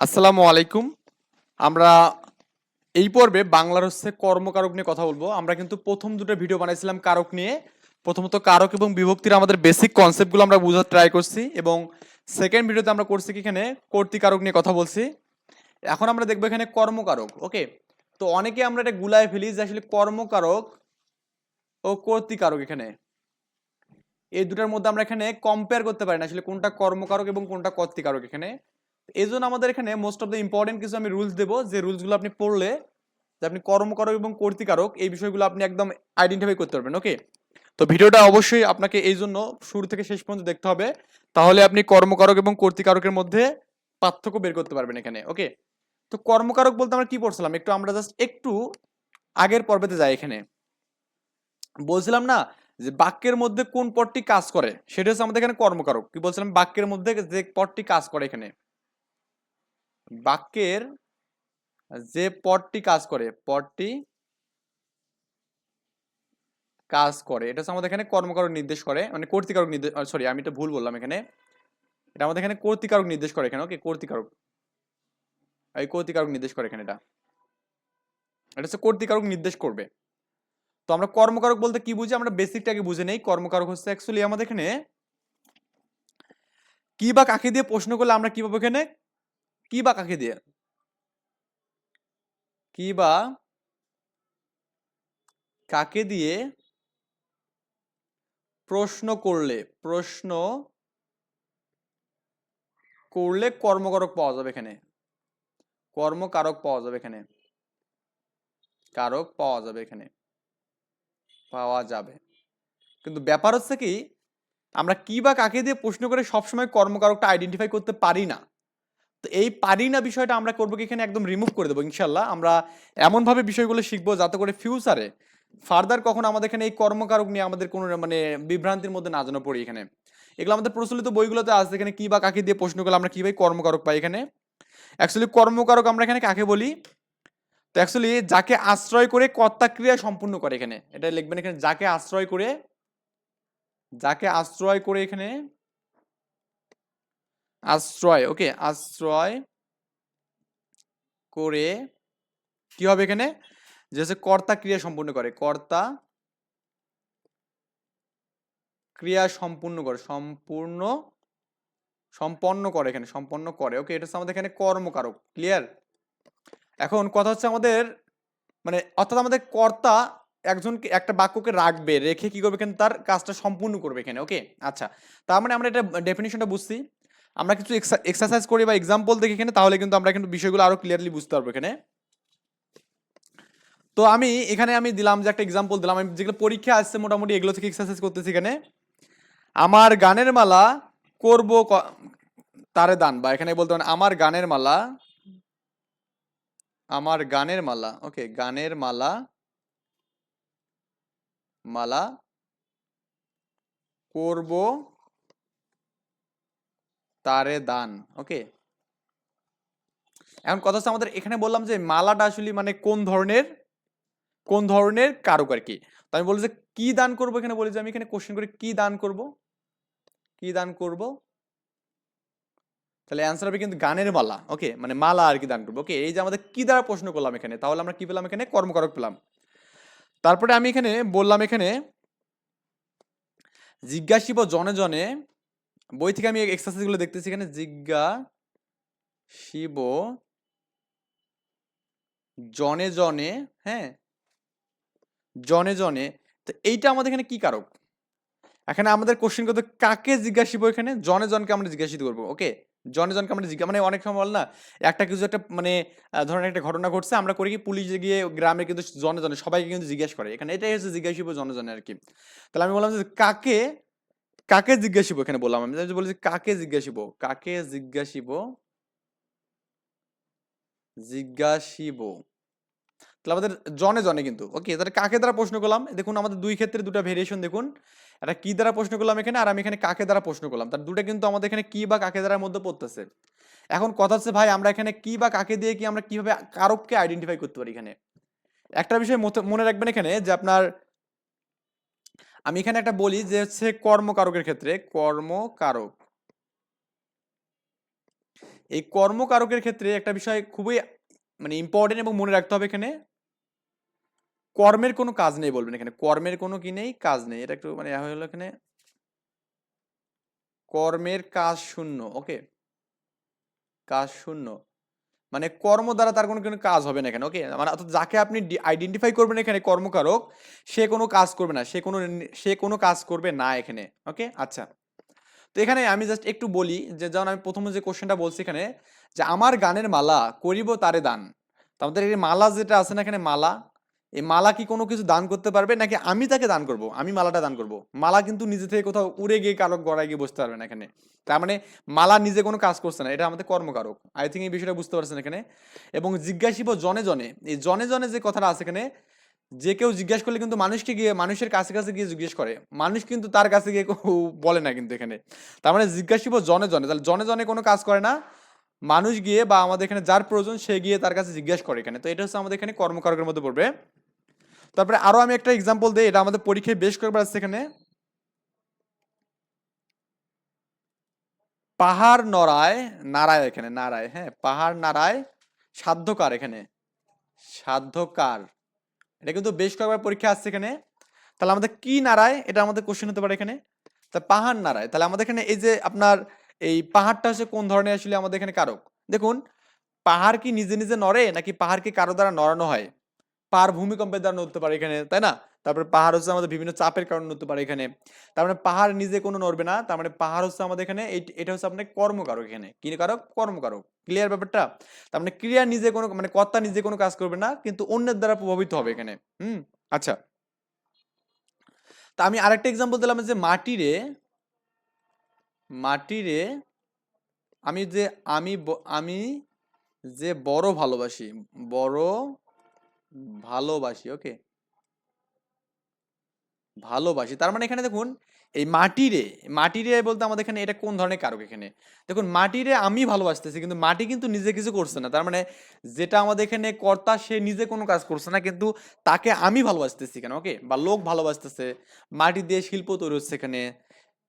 আসসালামু আলাইকুম। আমরা এই পর্বে বাংলার হচ্ছে কর্মকারক নিয়ে কথা বলব। আমরা কিন্তু প্রথম দুটো ভিডিও বানাইছিলাম কারক নিয়ে। প্রথমত কারক এবং বিভক্তির আমাদের বেসিক কনসেপ্টগুলো আমরা বোঝার ট্রাই করছি এবং সেকেন্ড ভিডিওতে আমরা করছি কি এখানে? কর্তিকারক নিয়ে কথা বলছি। এখন আমরা দেখব এখানে কর্মকারক ওকে তো অনেকে আমরা এটা গুলায় ফেলি যে আসলে কর্মকারক ও কর্তিকারক এখানে। এই দুটার মধ্যে আমরা এখানে কম্পেয়ার করতে পারি না আসলে কোনটা কর্মকারক এবং কোনটা কর্তিকারক এখানে। এই জন্য আমাদের এখানে মোস্ট অফ দ্য ইম্পর্টেন্ট কিছু আমি রুলস দেবো। যে রুলসগুলো আপনি পড়লে, যে আপনি কর্মকারক এবং কর্তিকারক, এই বিষয়গুলো আপনি একদম আইডেন্টিফাই করতে পারবেন ওকে তো ভিডিওটা অবশ্যই আপনাকে এই জন্য শুরু থেকে শেষ পর্যন্ত দেখতে হবে। তাহলে আপনি কর্মকারক এবং কর্তিকারকের মধ্যে পার্থক্য বের করতে পারবেন এখানে ওকে তো কর্মকারক বলতে আমরা কি পড়ছিলাম? একটু আমরা জাস্ট একটু আগের পর্বেতে যাই এখানে। বলছিলাম না যে বাক্যের মধ্যে কোন পদটি কাজ করে? সেটা হচ্ছে আমাদের এখানে কর্মকারক। কি বলছিলাম? বাক্যের মধ্যে যে পদটি কাজ করে এখানে। বাক্যের যে পদটি কাজ করে, পদটি কাজ করে, এটা হচ্ছে আমাদের এখানে কর্মকারক নির্দেশ করে মানে কর্তিকারক নির্দেশ সরি আমি এটা ভুল বললাম এখানে। এটা আমাদের এখানে কর্তিকারক নির্দেশ করে এখানে ওকে কর্তিকারক। এই কর্তিকারক নির্দেশ করে এখানে এটা। এটা হচ্ছে কর্তিকারক নির্দেশ করবে। তো আমরা কর্মকারক বলতে কি বুঝি? আমরা বেসিকটাকে বুঝে নেই। কর্মকারক হচ্ছে অ্যাকচুয়ালি আমাদের এখানে কি বা কাকে দিয়ে প্রশ্ন করলে আমরা কি এখানে? কি বা কাকে দিয়ে? কি বা কাকে দিয়ে প্রশ্ন করলে প্রশ্ন করলে কর্মকারক পাওয়া যাবে এখানে। কর্মকারক পাওয়া যাবে এখানে। কারক পাওয়া যাবে এখানে। পাওয়া যাবে। কিন্তু ব্যাপার হচ্ছে কি, আমরা কি বা কাকে দিয়ে প্রশ্ন করে সবসময় কর্মকারকটা আইডেন্টিফাই করতে পারি না। তো এই পারি না বিষয়টা আমরা করব কি এখানে একদম রিমুভ করে দেবো, ইনশাল্লাহ। আমরা এমনভাবে বিষয়গুলো শিখব যাতে করে ফিউচারে ফার্দার কখনো আমাদের এখানে এই কর্মকারক নিয়ে আমাদের কোনো মানে বিভ্রান্তির মধ্যে না যেন পড়ি এখানে। এগুলো আমাদের প্রচলিত বইগুলোতে আছে, এখানে কী বা কাকে দিয়ে প্রশ্ন করলে আমরা কীভাবে কর্মকারক পাই এখানে? অ্যাকচুয়ালি কর্মকারক আমরা এখানে কাকে বলি? তো অ্যাকচুয়ালি যাকে আশ্রয় করে কর্তা ক্রিয়া সম্পূর্ণ করে এখানে। এটা লিখবেন এখানে, যাকে আশ্রয় করে, যাকে আশ্রয় করে এখানে আশ্রয়, ওকে, আশ্রয় করে কি হবে এখানে? যে হচ্ছে কর্তা ক্রিয়া সম্পূর্ণ করে, কর্তা ক্রিয়া সম্পূর্ণ করে, সম্পূর্ণ, সম্পন্ন করে এখানে, সম্পন্ন করে, ওকে, এটা হচ্ছে আমাদের এখানে কর্মকারক ক্লিয়ার এখন কথা হচ্ছে আমাদের মানে অর্থাৎ আমাদের কর্তা একজনকে, একটা বাক্যকে রাখবে, রেখে কি করবে এখানে? তার কাজটা সম্পূর্ণ করবে এখানে, ওকে আচ্ছা তার মানে আমরা এটা ডেফিনেশনটা বুঝছি। আমরা কিছু এক্সারসাইজ করি বা এক্সাম্পল দেখি এখানে, তাহলে কিন্তু আমরা কিন্তু বিষয়গুলো আরও ক্লিয়ারলি বুঝতে পারব এখানে। তো আমি এখানে আমি দিলাম যে একটা এক্সাম্পল দিলাম। আমি যেগুলো পরীক্ষা আসছে মোটামুটি এগুলো থেকে এক্সারসাইজ করতেছি এখানে। আমার গানের মালা করব তারে দান বা এখানে বলতে পারেন, আমার গানের মালা, আমার গানের মালা ওকে গানের মালা মালা করব তারে দান ওকে এখন কথা হচ্ছে আমাদের এখানে বললাম যে মালাটা আসলে মানে কোন ধরনের কোন ধরনের কারক আর কি? তো আমি বলি যে কি দান করব এখানে বলি যে আমি এখানে কোশ্চেন করে কি দান করব? কি দান করব? তাহলে অ্যান্সার হবে কিন্তু গানের মালা ওকে মানে মালা আর কি দান করব ওকে এই যে আমাদের কি দ্বারা প্রশ্ন করলাম এখানে, তাহলে আমরা কি পেলাম এখানে? কর্মকারক পেলাম। তারপরে আমি এখানে বললাম এখানে, জিজ্ঞাসিব জনে জনে বই থেকে আমি এক্সারসাইজগুলো দেখতেছি এখানে জিজ্ঞা শিব জনে জনে হ্যাঁ? জনে জনে তো এইটা আমাদের এখানে কি কারক? এখানে আমাদের কোশ্চেন করতে কাকে জিজ্ঞাসিব এখানে? জনে জনকে আমরা জিজ্ঞাসিত করব ওকে জনে জনকে আমরা জিজ্ঞাসা মানে অনেক সময় বল না একটা কিছু একটা মানে আহ, ধরেন একটা ঘটনা ঘটছে আমরা করি কি পুলিশে গিয়ে গ্রামে কিন্তু জনে জনে সবাইকে কিন্তু জিজ্ঞাসা করে। এখানে এটাই হচ্ছে জিজ্ঞাসিব জনে জনে আর কি। তাহলে আমি বললাম যে কাকে কাকে জিজ্ঞাসিব এখানে বললাম আমি। যে কাকে জিজ্ঞাসিব কাকে জিজ্ঞাসিব জিজ্ঞাসিব তাহলে আমাদের জনে জনে কিন্তু। ওকে তাহলে কাকে দ্বারা প্রশ্ন করলাম? দেখুন, আমাদের দুই ক্ষেত্রে দুটো ভেরিয়েশন দেখুন। এটা কি দ্বারা প্রশ্ন করলাম এখানে? আর আমি এখানে কাকে দ্বারা প্রশ্ন করলাম? তার দুটো কিন্তু আমাদের এখানে কি বা কাকে দ্বারার মধ্যে পড়তেছে। এখন কথা হচ্ছে, ভাই, আমরা এখানে কি বা কাকে দিয়ে কি আমরা কীভাবে কারককে আইডেন্টিফাই করতে পারি এখানে? একটা বিষয় মনে রাখবেন এখানে যে আপনার আমি এখানে একটা বলি যে হচ্ছে কর্মকারকের ক্ষেত্রে কর্মকারক। এই কর্মকারকের ক্ষেত্রে একটা বিষয় খুবই মানে ইম্পর্টেন্ট এবং মনে রাখতে হবে এখানে। কর্মের কোনো কাজ নেই বলবেন এখানে। কর্মের কোনো কি নেই? কাজ নেই। এটা একটু মানে হলো এখানে। কর্মের কাজ শূন্য। ওকে কাজ শূন্য। মানে কর্ম দ্বারা তার কোনো কোনো কাজ হবে না এখানে ওকে মানে অর্থাৎ যাকে আপনি আইডেন্টিফাই করবেন এখানে কর্মকারক, সে কোনো কাজ করবে না, সে কোনো সে কোনো কাজ করবে না এখানে ওকে আচ্ছা। তো এখানে আমি জাস্ট একটু বলি যে, যেমন আমি প্রথমে যে কোশ্চেনটা বলছি এখানে, যে আমার গানের মালা করিব তারে দান। আমাদের এই মালা যেটা আছে না এখানে মালা এই মালা কি কোনো কিছু দান করতে পারবে? নাকি আমি তাকে দান করব? আমি মালাটা দান করব। মালা কিন্তু নিজে থেকে কোথাও উড়ে গিয়ে কারও গড়ায় গিয়ে বসতে পারবে না এখানে। তার মানে মালা নিজে কোনো কাজ করছে না, এটা আমাদের কর্মকারক। আই থিঙ্ক এই বিষয়টা বুঝতে পারছেন এখানে। এবং জিজ্ঞাসিব জনে জনে, এই জনে জনে যে কথাটা আছে এখানে, যে কেউ জিজ্ঞাসা করলে কিন্তু মানুষকে গিয়ে, মানুষের কাছে কাছে গিয়ে জিজ্ঞেস করে। মানুষ কিন্তু তার কাছে গিয়ে বলে না কিন্তু এখানে। তার মানে জিজ্ঞাসিব জনে জনে, তাহলে জনে জনে কোনো কাজ করে না। মানুষ গিয়ে বা আমাদের এখানে যার প্রয়োজন সে গিয়ে তার কাছে জিজ্ঞাসা করে এখানে। তো এটা হচ্ছে আমাদের এখানে কর্মকারকের মধ্যে পড়বে। তারপরে আরও আমি একটা এক্সাম্পল দিই, এটা আমাদের পরীক্ষায় বেশ কয়েকবার আসছে এখানে। পাহাড় নড়ায় নারায় এখানে নারায় হ্যাঁ পাহাড় নারায় সাধ্যকার এখানে, সাধ্যকার। এটা কিন্তু বেশ কয়েকবার পরীক্ষা আসছে এখানে। তাহলে আমাদের কি নাড়ায়? এটা আমাদের কোশ্চেন হতে পারে এখানে। তা পাহাড় নাড়ায়। তাহলে আমাদের এখানে এই যে আপনার এই পাহাড়টা হচ্ছে কোন ধরনের আসলে আমাদের এখানে কারক? দেখুন, পাহাড় কি নিজে নিজে নড়ে, নাকি পাহাড় কি কারও দ্বারা নড়ানো হয়? পাহাড় ভূমিকম্পের দ্বারা নড়তে পারে এখানে, তাই না? তারপরে পাহাড় হচ্ছে আমাদের বিভিন্ন চাপের কারণে নড়তে পারে এখানে। তার মানে পাহাড় নিজে কোনো নড়বে না, তার মানে পাহাড় হচ্ছে আমাদের এখানে, এটা হচ্ছে আপনার কর্মকারক এখানে। কি কারক? কর্মকারক। ক্লিয়ার ব্যাপারটা? তার মানে ক্রিয়া নিজে কোনো মানে কর্তা নিজে কোনো কাজ করবে না, কিন্তু অন্যের দ্বারা প্রভাবিত হবে এখানে। হুম? আচ্ছা। তা আমি আরেকটা এক্সাম্পল দিলাম যে মাটিরে মাটিরে আমি যে, আমি আমি যে বড় ভালোবাসি, বড় ভালোবাসি, ওকে? ভালোবাসি। তার মানে এখানে দেখুন, এই মাটিরে মাটিরে বলতে আমাদের এখানে এটা কোন ধরনের কারক এখানে? দেখুন, মাটিরে আমি ভালোবাসতেছি, কিন্তু মাটি কিন্তু নিজে কিছু করছে না। তার মানে যেটা আমাদের এখানে কর্তা, সে নিজে কোনো কাজ করছে না, কিন্তু তাকে আমি ভালোবাসতেছি কেন, ওকে? বা লোক ভালোবাসতেছে, মাটি দিয়ে শিল্প তৈরি হচ্ছে এখানে।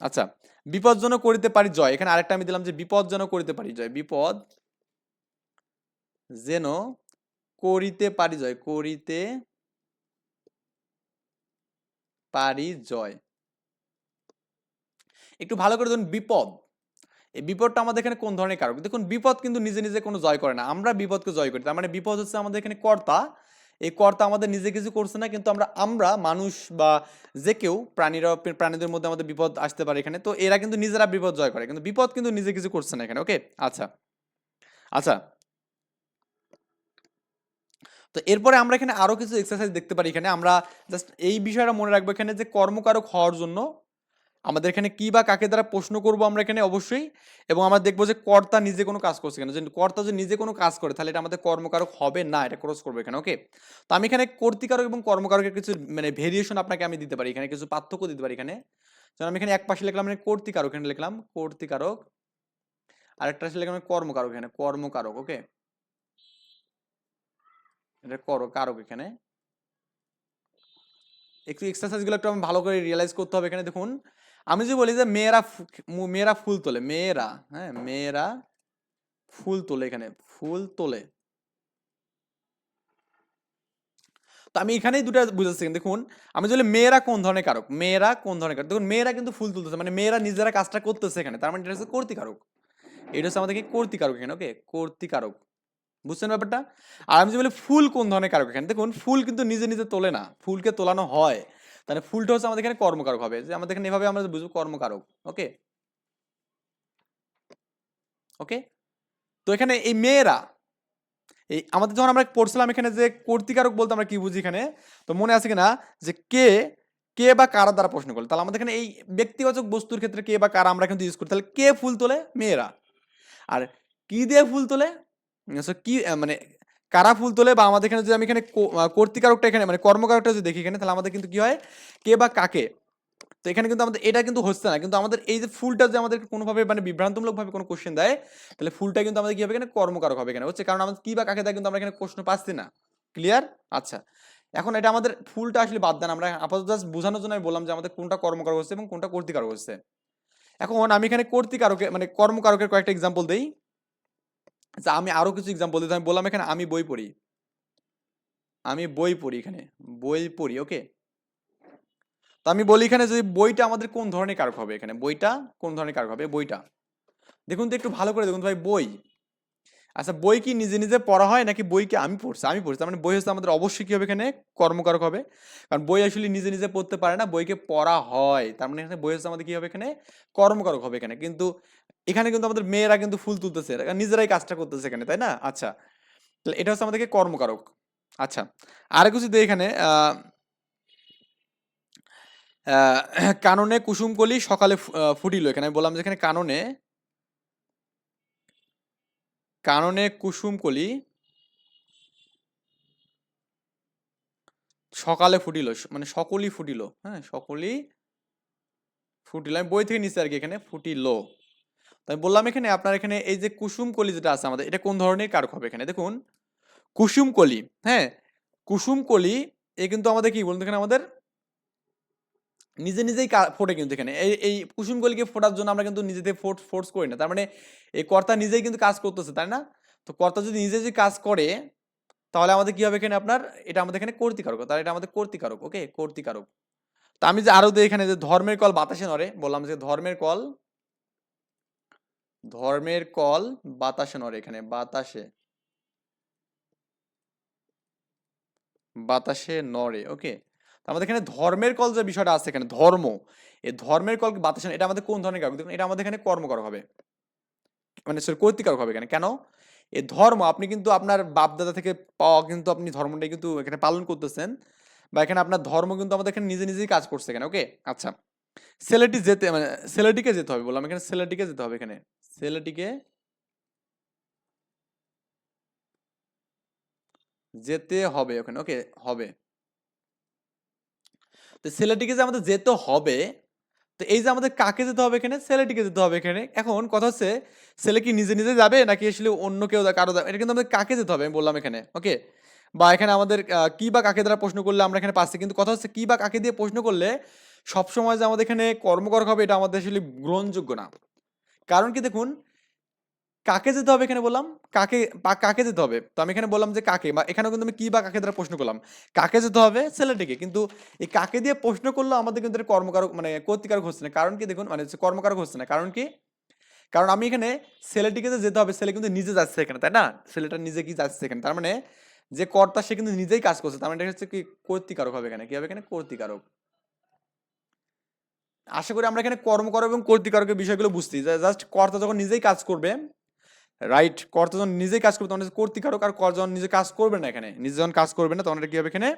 আচ্ছা বিপদজনক করিতে পারি জয়। এখানে আরেকটা আমি দিলাম যে বিপদজনক করিতে পারি জয়। বিপদ যেন করিতে পারি জয়, করিতে পারি জয়। একটু ভালো করে ধরুন বিপদ। এই বিপদটা আমাদের এখানে কোন ধরনের কারক? দেখুন, বিপদ কিন্তু নিজে নিজে কোনো জয় করে না। আমরা বিপদকে জয় করি। তার মানে বিপদ হচ্ছে আমাদের এখানে কর্তা। এই কর্তা আমাদের নিজে কিছু করছে না, কিন্তু আমরা আমরা মানুষ বা যে কেউ প্রাণীরা, প্রাণীদের মধ্যে আমাদের বিপদ আসতে পারে এখানে। তো এরা কিন্তু নিজেরা বিপদ জয় করে। কিন্তু বিপদ কিন্তু নিজে কিছু করছে না এখানে। ওকে? আচ্ছা। আচ্ছা। তো এরপরে আমরা এখানে আরও কিছু এক্সারসাইজ দেখতে পারি। এখানে আমরা জাস্ট এই বিষয়টা মনে রাখব এখানে যে কর্মকারক হওয়ার জন্য আমাদের এখানে কি বা কাকে দ্বারা প্রশ্ন করব আমরা এখানে অবশ্যই এবং আমরা দেখব যে কর্তা নিজে কোনো কাজ করছে কেন। যে কর্তা যদি নিজে কোনো কাজ করে, তাহলে এটা আমাদের কর্মকারক হবে না, এটা ক্রস করবে এখানে ওকে তো আমি এখানে কর্তিকারক এবং কর্মকারকের কিছু মানে ভেরিয়েশন আপনাকে আমি দিতে পারি। এখানে কিছু পার্থক্য দিতে পারি এখানে। যেমন আমি এখানে এক পাশে লিখলাম মানে কর্তিকারক এখানে লিখলাম, কর্তিকারক। আরেকটা পাশে লিখলাম কর্মকারক, এখানে কর্মকারক ওকে এটা করো কারক এখানে। একটু এক্সারসাইজগুলো একটু আমি ভালো করে রিয়েলাইজ করতে হবে এখানে, দেখুন। আমি যদি বলি যে মেয়েরা মেয়েরা ফুল তোলে, মেয়েরা হ্যাঁ মেয়েরা ফুল তোলে এখানে, ফুল তোলে। তো আমি এখানেই দুটো বুঝাচ্ছি, দেখুন। আমি যদি মেয়েরা কোন ধরনের কারক? মেয়েরা কোন ধরনের কারক? দেখুন, মেয়েরা কিন্তু ফুল তুলতেছে মানে মেয়েরা নিজেরা কাজটা করতেছে এখানে, তার মানে এটা হচ্ছে কর্তিকারক। এটা হচ্ছে আমাদের কি কর্তিকারক এখানে ওকে কর্তিকারক। বুঝছেন ব্যাপারটা? আর আমি যে বলি ফুল কোন ধরনের কারক এখানে? দেখুন, ফুল কিন্তু নিজে নিজে তোলে না। ফুলকে তোলানো হয়। তাহলে ফুলটা হচ্ছে আমাদের এখানে কর্মকারক হবে। যে আমাদের এখানে এভাবে আমরা বুঝব, কর্মকারক, ওকে? ওকে? তো এখানে এই মেয়েরা, এই আমাদের যখন আমরা পড়ছিলাম এখানে যে কর্তিকারক বলতে আমরা কি বুঝি এখানে? তো মনে আছে কিনা? যে কে কে বা কারা দ্বারা প্রশ্ন করল? তাহলে আমাদের এখানে এই ব্যক্তিগত বস্তুর ক্ষেত্রে কে বা কারা আমরা কিন্তু ইউজ করি। তাহলে কে ফুল তোলে? মেয়েরা। আর কি দিয়ে ফুল তোলে? So কি মানে কারা ফুল তোলে বা আমাদের এখানে যদি আমি এখানে কর্তিকারকটা এখানে মানে কর্মকারকটা যদি দেখি এখানে, তাহলে আমাদের কিন্তু কি হয়? কে বা কাকে? তো এখানে কিন্তু আমাদের, এটা কিন্তু হচ্ছে না। কিন্তু আমাদের এই যে ফুলটা যে আমাদের কোনোভাবে মানে বিভ্রান্তমূলকভাবে কোনো কোশ্চেন দেয়, তাহলে ফুলটা কিন্তু আমাদের কি হবে এখানে? কর্মকারক হবে এখানে। হচ্ছে কারণ আমাদের কি বা কাকে দেয় কিন্তু আমরা এখানে প্রশ্ন পাচ্ছি না। ক্লিয়ার আচ্ছা। এখন এটা আমাদের ফুলটা আসলে বাদ দেন। আমরা আপাতত জাস্ট বোঝানোর জন্য আমি বললাম যে আমাদের কোনটা কর্মকারক হচ্ছে এবং কোনটা কর্তিকারক হচ্ছে। এখন আমি এখানে কর্তিকারকে মানে কর্মকারকের কয়েকটা এক্সাম্পল দেই। আচ্ছা আমি আরও কিছু এক্সাম্পল দিতে আমি বললাম এখানে আমি বই পড়ি। আমি বই পড়ি এখানে, বই পড়ি ওকে তো আমি বলি এখানে যদি বইটা আমাদের কোন ধরনের কারক হবে এখানে? বইটা কোন ধরনের কারক হবে? বইটা। দেখুন তো একটু ভালো করে দেখুন ভাই, বই। আচ্ছা বই কি নিজে নিজে পড়া হয় নাকি বই কি আমি পড়ছি? আমি পড়ছি, তার মানে বই হচ্ছে আমাদের অবশ্যই কী হবে এখানে? কর্মকারক হবে। কারণ বই আসলে নিজে নিজে পড়তে পারে না, বইকে পড়া হয়। তার মানে এখানে বই হচ্ছে আমাদের কী হবে এখানে? কর্মকারক হবে এখানে। কিন্তু এখানে কিন্তু আমাদের মেয়েরা কিন্তু ফুল তুলতেছে নিজেরাই কাজটা করতেছে এখানে, তাই না? আচ্ছা তাহলে এটা হচ্ছে আমাদেরকে কর্মকারক। আচ্ছা আর কিছু দিই এখানে কাননে কুসুমকলি সকালে ফুটিল এখানে বললাম যে এখানে কাননে কাননে কুসুমকলি সকালে ফুটিল মানে সকলই ফুটিল হ্যাঁ সকলই ফুটিল, আমি বই থেকে নিচে আর কি এখানে, ফুটিল। তাই বললাম এখানে আপনার এখানে এই যে কুসুম কলি যেটা আছে আমাদের, এটা কোন ধরনের কারক হবে এখানে? দেখুন, কুসুম কলি হ্যাঁ? কুসুম কলি, এ কিন্তু আমাদের কি বলুন এখানে আমাদের? নিজে নিজেই ফোটে কিন্তু এখানে। এই এই কুসুম কলিকে ফোটার জন্য আমরা কিন্তু নিজেদের ফোর্স ফোর্স করি না। তার মানে এই কর্তা নিজেই কিন্তু কাজ করতেছে, তাই না? তো কর্তা যদি নিজে যদি কাজ করে, তাহলে আমাদের কি হবে এখানে আপনার? এটা আমাদের এখানে কর্তিকারক, তাহলে এটা আমাদের কর্তিকারক ওকে কর্তিকারক। তো আমি যে আরও দিই এখানে যে ধর্মের কল বাতাসে নড়ে, বললাম যে ধর্মের কল ধর্মের কল বাতাসে নড়ে এখানে, বাতাসে। বাতাসে নড়ে ওকে আমাদের এখানে ধর্মের কল যে বিষয়টা আছে এখানে, ধর্ম, এই ধর্মের কল বাতাসে, এটা আমাদের কোন ধরনের কারক? দেখুন, এটা আমাদের এখানে কর্মকারক হবে। মানে সরি কর্তিকারক হবে এখানে। কেন? এই ধর্ম, আপনি কিন্তু আপনার বাপ দাদা থেকে পাওয়া কিন্তু আপনি ধর্মটাই কিন্তু এখানে পালন করতেছেন বা এখানে আপনার ধর্ম কিন্তু আমাদের এখানে নিজে নিজেই কাজ করছে এখানে ওকে আচ্ছা। ছেলেটি যেতে মানে ছেলেটিকে যেতে হবে বললাম। এখানে ছেলেটিকে যেতে হবে এখানে। ছেলেটিকে যেতে হবে ওখানে। ওকে হবে। তো ছেলেটিকে যে আমাদের যেতে হবে, তো এই যে আমাদের কাকে যেতে হবে এখানে? ছেলেটিকে যেতে হবে এখানে। এখন কথা হচ্ছে ছেলে কি নিজে নিজে যাবে নাকি আসলে অন্য কেউ কারও যাবে? এটা কিন্তু আমাদের কাকে যেতে হবে আমি বললাম এখানে। ওকে বা এখানে আমাদের কি বা কাকে দ্বারা প্রশ্ন করলে আমরা এখানে পাচ্ছি কিন্তু কথা হচ্ছে, কি বা কাকে দিয়ে প্রশ্ন করলে সবসময় যে আমাদের এখানে কর্মকরক হবে এটা আমাদের আসলে গ্রহণযোগ্য না। কারণ কি দেখুন, কাকে যেতে হবে এখানে বললাম? কাকে বা কাকে যেতে হবে? তো আমি এখানে বললাম যে কাকে, বা এখানেও কিন্তু আমি কি বা কাকে দ্বারা প্রশ্ন করলাম? কাকে যেতে হবে? ছেলেটিকে। কিন্তু এই কাকে দিয়ে প্রশ্ন করলেও আমাদের কিন্তু কর্মকারক মানে কর্তিকারক হচ্ছে না। কারণ কি দেখুন মানে কর্মকারক হচ্ছে না। কারণ কি? কারণ আমি এখানে ছেলেটিকে যে যেতে হবে, ছেলে কিন্তু নিজে যাচ্ছে এখানে, তাই না? ছেলেটা নিজে কি যাচ্ছে এখানে? তার মানে যে কর্তা সে কিন্তু নিজেই কাজ করছে। তার মানে এটা হচ্ছে কি কর্তিকারক হবে এখানে। কি হবে এখানে? কর্তিকারক। আশা করি আমরা এখানে কর্মকারক এবং কর্তিকারকের বিষয়গুলো বুঝছি জাস্ট কর্তা যখন নিজেই কাজ করবে রাইট কর্তা যখন নিজেই কাজ করবে, তখন কর্তিকারক আর কর যখন নিজে কাজ করবে না এখানে, নিজে যখন কাজ করবে না, তখন এটা কি হবে এখানে?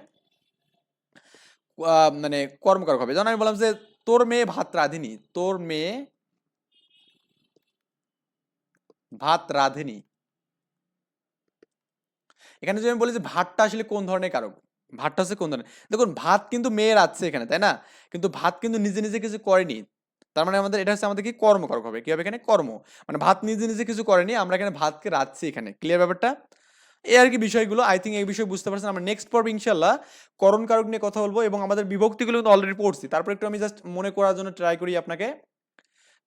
মানে কর্মকারক হবে। যেমন আমি বললাম যে, তোর মেয়ে ভাত রাঁধেনি তোর মেয়ে ভাত রাঁধেনি এখানে যদি আমি বলি যে, ভাতটা আসলে কোন ধরনের কারক? ভাতটা হচ্ছে কোন ধরনের? দেখুন, ভাত কিন্তু মেয়ে রাঁধছে এখানে, তাই না? কিন্তু ভাত কিন্তু নিজে নিজে কিছু করেনি। তার মানে আমাদের, এটা হচ্ছে আমাদের কি কর্মকারক হবে, কি হবে এখানে? কর্ম। মানে ভাত নিজে নিজে কিছু করেনি, আমরা এখানে ভাতকে রাঁধছি এখানে। ক্লিয়ার ব্যাপারটা? এই আর কি বিষয়গুলো আই থিঙ্ক এই বিষয় বুঝতে পারছেন। আমরা নেক্সট পর্ব ইনশাল্লাহ করণ কারক নিয়ে কথা বলব এবং আমাদের বিভক্তিগুলো কিন্তু অলরেডি পড়ছি। তারপর একটু আমি জাস্ট মনে করার জন্য ট্রাই করি আপনাকে।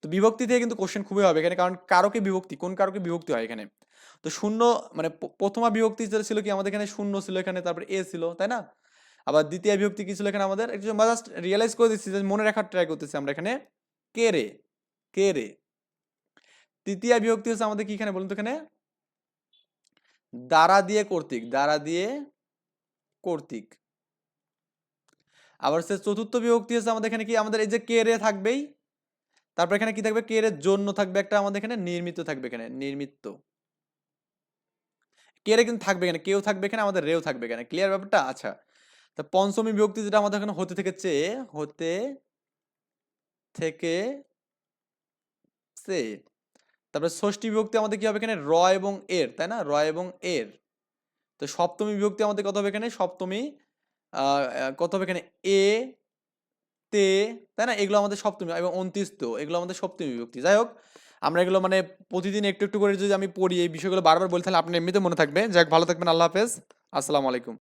তো বিভক্তি থেকে কিন্তু কোশ্চেন খুবই হবে এখানে, কারণ কারকে বিভক্তি, কোন কারকে বিভক্তি হয় এখানে? তো শূন্য মানে প্রথমা বিভক্তি যেটা ছিল কি, আমাদের এখানে শূন্য ছিল এখানে, তারপর এ ছিল, তাই না? আবার দ্বিতীয় বিভক্তি কি ছিল এখানে আমাদের? একটু জাস্ট রিয়েলাইজ করে দিচ্ছি যে মনে রাখার ট্রাই করতেছি আমরা এখানে। কে রে? কে রে? তৃতীয় বিভক্তি হচ্ছে আমাদের কি এখানে বলুন তো এখানে? দ্বারা দিয়ে কর্তৃক, দ্বারা দিয়ে কর্তৃক। আবার সে চতুর্থ বিভক্তি হচ্ছে আমাদের এখানে কি, আমাদের এই যে কে রে থাকবেই তারপর এখানে কি থাকবে? কে এর জন্য থাকবে একটা আমাদের এখানে নির্মিত থাকবে এখানে নির্মিত কে রে কিন্তু থাকবে এখানে কেউ থাকবে এখানে, আমাদের রেও থাকবে এখানে। ক্লিয়ার ব্যাপারটা? আচ্ছা। তা পঞ্চমী বিভক্তি যেটা আমাদের এখানে হতে থেকে চেয়ে হতে থেকে সে তারপরে ষষ্ঠী বিভক্তি আমাদের কি হবে এখানে? র এবং এর, তাই না? র এবং এর। তো সপ্তমী বিভক্তি আমাদের কত হবে এখানে? সপ্তমী কত হবে এখানে? এ তে, তাই না? এগুলো আমাদের সপ্তমী এবং অন্তিস্ত এগুলো আমাদের সপ্তমী বিভক্তি। যাই হোক, আমরা এগুলো মানে প্রতিদিন একটু একটু করে যদি আমি পড়ি, এই বিষয়গুলো বারবার বলি, তাহলে আপনার এমনিতে মনে থাকবে। যাই ভালো থাকবেন, আল্লাহ হাফেজ। আসসালামু আলাইকুম।